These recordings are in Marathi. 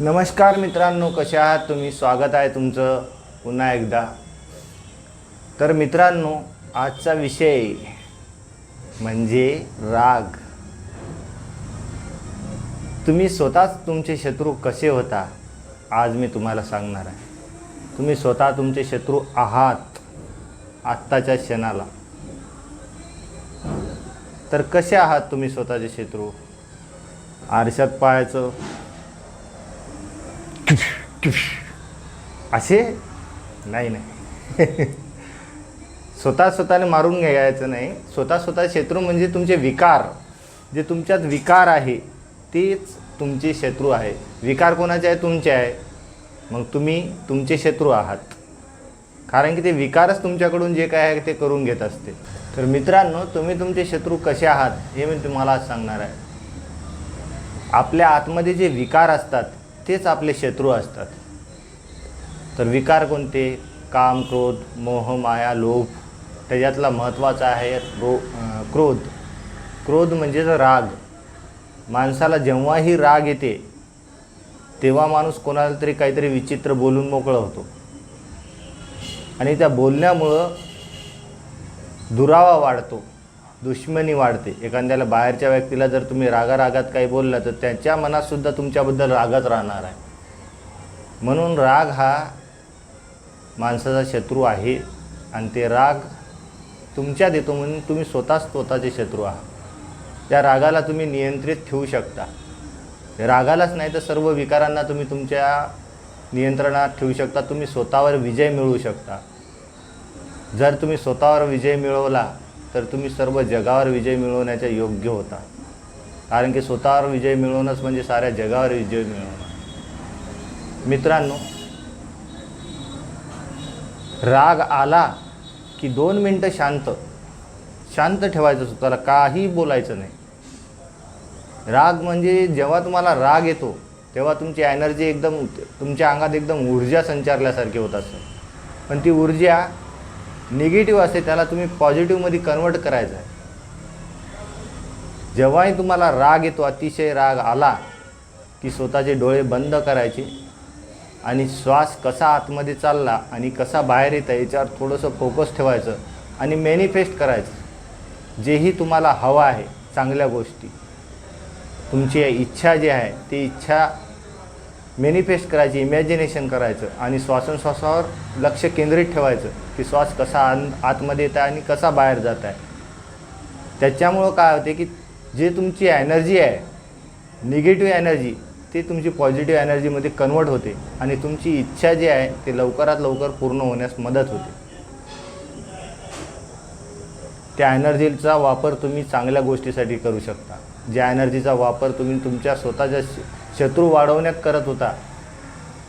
नमस्कार मित्रांनो कसे आहात तुम्ही? स्वागत आहे तुमचं पुन्हा एकदा. तर मित्रांनो आजचा विषय म्हणजे राग. तुम्ही स्वतःच तुमचे शत्रू कसे होता? आज मी तुम्हाला सांगणार आहे. तुम्ही स्वतः तुमचे शत्रू आहात आत्ताच्या क्षणाला. तर कसे आहात तुम्ही स्वतःचे शत्रू? आरशात पाहायचं असे? नाही नाही. स्वतः स्वतःने मारून घ्यायचं नाही. स्वतः स्वतः शत्रू म्हणजे तुमचे विकार. जे तुमच्यात विकार आहे तेच तुमचे शत्रू आहे. विकार कोणाचे आहे? तुमचे आहे. मग तुम्ही तुमचे शत्रू आहात. कारण की ते विकारच तुमच्याकडून जे काय आहे ते करून घेत असते. तर मित्रांनो तुम्ही तुमचे शत्रू कसे आहात हे मी तुम्हाला आज सांगणार आहे. आपल्या आतमध्ये जे विकार असतात तेच आपले शत्रू असतात. तर विकार कोणते? काम क्रोध मोह माया लोभ. त्याच्यातला महत्त्वाचा आहे रो क्रोध. क्रोध म्हणजेच राग. माणसाला जेव्हाही राग येते तेव्हा माणूस कोणाला तरी काहीतरी विचित्र बोलून मोकळं होतो. आणि त्या बोलण्यामुळं दुरावा वाढतो. दुश्मनी वाढते. एखाद्याला बाहेरच्या व्यक्तीला जर तुम्ही रागारागात काही बोलला तर त्याच्या मनातसुद्धा तुमच्याबद्दल रागच राहणार आहे. म्हणून राग हा माणसाचा शत्रू आहे आणि ते राग तुमच्यात येतो म्हणून तुम्ही स्वतःच स्वतःचे शत्रू आहात. त्या रागाला तुम्ही नियंत्रित ठेवू शकता. रागालाच नाही तर सर्व विकारांना तुम्ही तुमच्या नियंत्रणात ठेवू शकता. तुम्ही स्वतःवर विजय मिळवू शकता. जर तुम्ही स्वतःवर विजय मिळवला तर तुम्ही सर्व जगावर विजय मिळवण्याच्या योग्य होता. कारण की स्वतःवर विजय मिळवणंच म्हणजे साऱ्या जगावर विजय मिळवणं. मित्रांनो राग आला की दोन मिनटं शांत. शांत ठेवायचं स्वतःला काही बोलायचं नाही. राग म्हणजे जेव्हा तुम्हाला राग येतो तेव्हा तुमची एनर्जी एकदम तुमच्या अंगात एकदम ऊर्जा संचारल्यासारखी होत असते. पण ती ऊर्जा निगेटिव्ह असते त्याला तुम्ही पॉझिटिव्हमध्ये कन्वर्ट करायचं आहे. जेव्हाही तुम्हाला राग येतो अतिशय राग आला की स्वतःचे डोळे बंद करायचे आणि श्वास कसा आतमध्ये चालला आणि कसा बाहेर येतं याच्यावर थोडंसं फोकस ठेवायचं आणि मॅनिफेस्ट करायचं. जेही तुम्हाला हवं आहे चांगल्या गोष्टी. तुमची इच्छा जी आहे ती इच्छा मॅनिफेस्ट करायची इमॅजिनेशन करायचं आणि श्वासोश्वासावर लक्ष केंद्रित ठेवायचं की श्वास कसा आन आतमध्ये येत आहे आणि कसा बाहेर जात आहे. त्याच्यामुळं काय होते की जे तुमची एनर्जी आहे निगेटिव्ह एनर्जी ते तुमची पॉझिटिव्ह एनर्जीमध्ये कन्वर्ट होते आणि तुमची इच्छा जी आहे ते लवकरात लवकर पूर्ण होण्यास मदत होते. त्या एनर्जीचा वापर तुम्ही चांगल्या गोष्टीसाठी करू शकता. ज्या एनर्जीचा वापर तुम्ही तुमच्या स्वतःच्या शत्रू वाढवण्यात करत होता.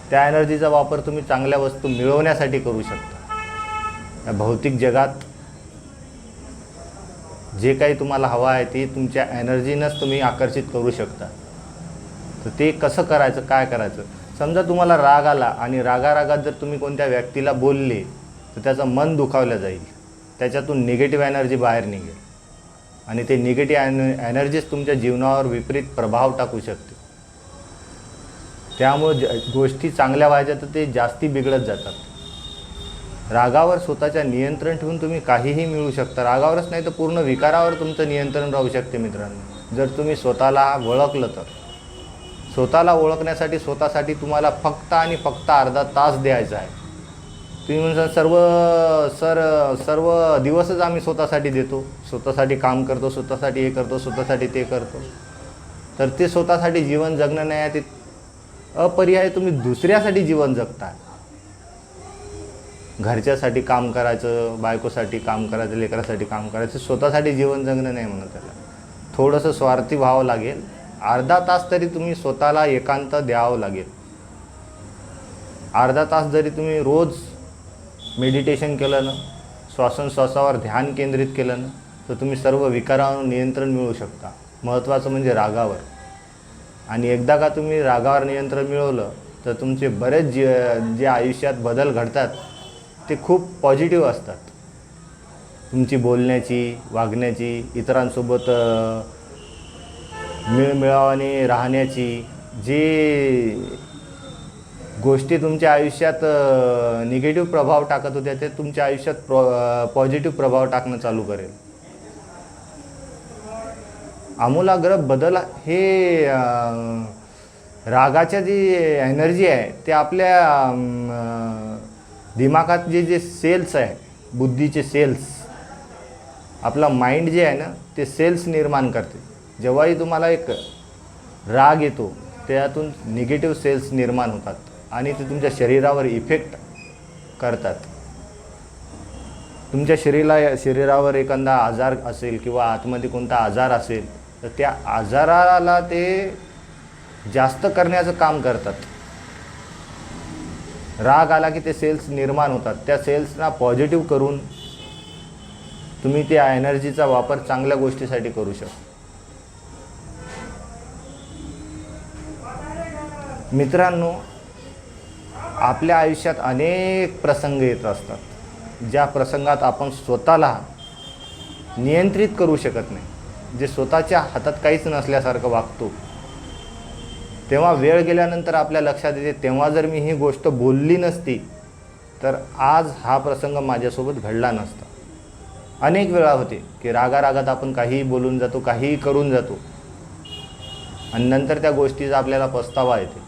त्या एनर्जीचा वापर तुम्ही चांगल्या वस्तू मिळवण्यासाठी करू शकता. या भौतिक जगात जे काही तुम्हाला हवं आहे ते तुमच्या एनर्जीनंच तुम्ही आकर्षित करू शकता. तर ते कसं करायचं काय करायचं? समजा तुम्हाला राग आला आणि रागारागात जर तुम्ही कोणत्या व्यक्तीला बोलले तर त्याचं मन दुखावलं जाईल. त्याच्यातून निगेटिव्ह एनर्जी बाहेर निघेल. आणि ते निगेटिव्ह एन एनर्जीच तुमच्या जीवनावर विपरीत प्रभाव टाकू शकते. त्यामुळं ज गोष्टी चांगल्या व्हायच्या तर ते जास्ती बिघडत जातात. रागावर स्वतःच्या नियंत्रण ठेवून तुम्ही काहीही मिळू शकता. रागावरच नाही तर पूर्ण विकारावर तुमचं नियंत्रण राहू शकते मित्रांनो. जर तुम्ही स्वतःला ओळखलं तर. स्वतःला ओळखण्यासाठी स्वतःसाठी तुम्हाला फक्त आणि फक्त अर्धा तास द्यायचा आहे. तुम्ही म्हणसाल सर्व सर सर्व दिवसच आम्ही स्वतःसाठी देतो. स्वतःसाठी काम करतो स्वतःसाठी हे करतो स्वतःसाठी ते करतो. तर ते स्वतःसाठी जीवन जगणं नाही आहे ते अपरिहाय तुम्ही दुसऱ्यासाठी जीवन जगताय. घरच्यासाठी काम करायचं बायकोसाठी काम करायचं लेकरासाठी काम करायचं स्वतःसाठी जीवन जगणं नाही म्हणत त्याला. थोडंसं स्वार्थी व्हावं लागेल. अर्धा तास तरी तुम्ही स्वतःला एकांत द्यावं लागेल. अर्धा तास जरी तुम्ही रोज मेडिटेशन केलं ना श्वासोश्वासावर ध्यान केंद्रित केलं ना तर तुम्ही सर्व विकारावर नियंत्रण मिळवू शकता. महत्त्वाचं म्हणजे रागावर. आणि एकदा का तुम्ही रागावर नियंत्रण मिळवलं तर तुमचे बरेच जे जे आयुष्यात बदल घडतात ते खूप पॉझिटिव्ह असतात. तुमची बोलण्याची वागण्याची इतरांसोबत मिळमिळावाने राहण्याची जे गोष्टी तुमच्या आयुष्यात निगेटिव्ह प्रभाव टाकत होत्या ते तुमच्या आयुष्यात प्रॉ पॉझिटिव्ह प्रभाव टाकणं चालू करेल. आमूलाग्र बदल हे रागाच्या जी एनर्जी आहे ते आपल्या दिमागात जे जे सेल्स आहे बुद्धीचे सेल्स आपला माइंड जे आहे ना ते सेल्स निर्माण करते. जेव्हाही तुम्हाला एक राग येतो त्यातून निगेटिव्ह सेल्स निर्माण होतात आणि ते तुमच्या शरीरावर इफेक्ट करतात. तुमच्या शरीरा शरीरावर एखादा आजार असेल किंवा आतमध्ये कोणता आजार असेल तर त्या आजाराला ते जास्त करण्याचं काम करतात. राग आला की ते सेल्स निर्माण होतात. त्या सेल्सना पॉझिटिव्ह करून तुम्ही त्या एनर्जीचा वापर चांगल्या गोष्टीसाठी करू शकता. मित्रांनो आपल्या आयुष्यात अनेक प्रसंग येत असतात. ज्या प्रसंगात आपण स्वतःला नियंत्रित करू शकत नाही. जे स्वतःच्या हातात काहीच नसल्यासारखं वागतो. तेव्हा वेळ गेल्यानंतर आपल्या लक्षात येते तेव्हा जर मी ही गोष्ट बोलली नसती तर आज हा प्रसंग माझ्यासोबत घडला नसता. अनेक वेळा होते की रागारागात आपण काहीही बोलून जातो काहीही करून जातो. आणि नंतर त्या गोष्टीचा आपल्याला पस्तावा येते.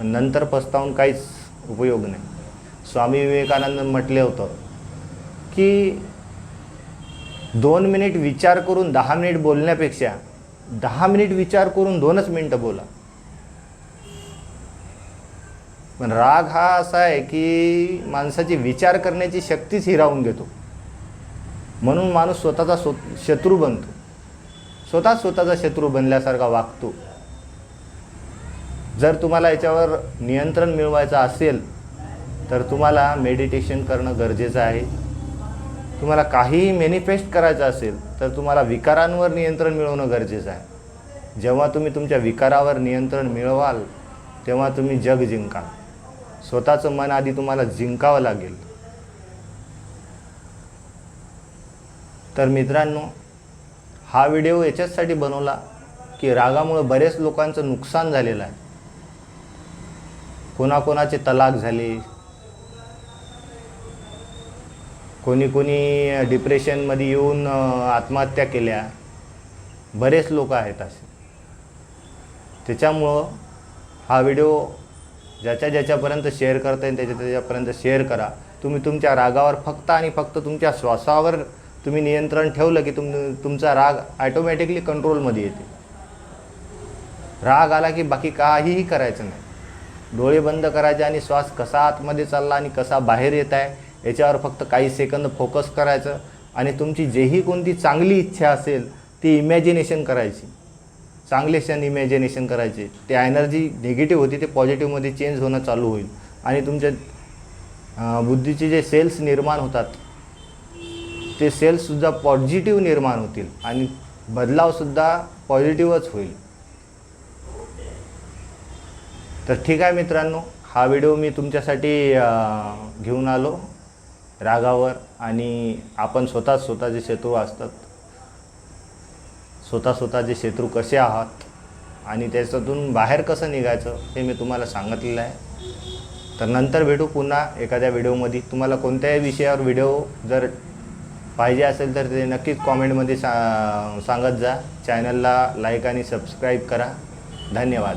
नंतर पस्तावून काहीच उपयोग नाही. स्वामी विवेकानंद म्हटले होतं की दोन मिनिट विचार करून दहा मिनिट बोलण्यापेक्षा दहा मिनिट विचार करून दोनच मिनटं बोला. पण राग हा असा आहे की माणसाची विचार करण्याची शक्तीच हिरावून घेतो. म्हणून माणूस स्वतःचा स्व शत्रू बनतो. स्वतः स्वतःचा शत्रू बनल्यासारखा वागतो. जर तुम्हाला याच्यावर नियंत्रण मिळवायचं असेल तर तुम्हाला मेडिटेशन करणं गरजेचं आहे. तुम्हाला काहीही मॅनिफेस्ट करायचं असेल तर तुम्हाला विकारांवर नियंत्रण मिळवणं गरजेचं आहे. जेव्हा तुम्ही तुमच्या विकारावर नियंत्रण मिळवाल तेव्हा तुम्ही जग जिंकाल. स्वतःचं मन आधी तुम्हाला जिंकावं लागेल. तर मित्रांनो हा व्हिडिओ याच्याचसाठी बनवला की रागामुळं बरेच लोकांचं नुकसान झालेलं आहे. कोणाकोणाचे तलाक झाले कोणी कोणी डिप्रेशनमध्ये येऊन आत्महत्या केल्या. बरेच लोक आहेत असे. त्याच्यामुळं हा व्हिडिओ ज्याच्या ज्याच्यापर्यंत शेअर करता येईल त्याच्या त्याच्यापर्यंत शेअर करा. तुम्ही तुमच्या रागावर फक्त आणि फक्त तुमच्या श्वासावर तुम्ही नियंत्रण ठेवलं की तुम तुमचा राग ॲटोमॅटिकली कंट्रोलमध्ये येते. राग आला की बाकी काहीही करायचं नाही. डोळे बंद करायचे आणि श्वास कसा आतमध्ये चालला आणि कसा बाहेर येत आहे याच्यावर फक्त काही सेकंद फोकस करायचं आणि तुमची जेही कोणती चांगली इच्छा असेल ती इमॅजिनेशन करायची. चांगले क्षण इमॅजिनेशन करायचे. ते एनर्जी निगेटिव्ह होती ते पॉझिटिव्हमध्ये चेंज होणं चालू होईल. आणि तुमच्या बुद्धीचे जे सेल्स निर्माण होतात ते सेल्ससुद्धा पॉझिटिव्ह निर्माण होतील आणि बदलावसुद्धा पॉझिटिव्हच होईल. तर ठीक आहे मित्रांनो हा व्हिडिओ मी तुमच्यासाठी घेऊन आलो. रागावर आणि आपण स्वतः स्वतःचे शत्रू असतात स्वतः स्वतःचे शत्रू कसे आहात आणि त्याच्यातून बाहेर कसं निघायचं हे मी तुम्हाला सांगितलेलं आहे. तर नंतर भेटू पुन्हा एखाद्या व्हिडिओमध्ये. तुम्हाला कोणत्याही विषयावर व्हिडिओ जर पाहिजे असेल तर ते नक्कीच कॉमेंटमध्ये सा सांगत जा. चॅनलला लाईक आणि सबस्क्राईब करा. धन्यवाद.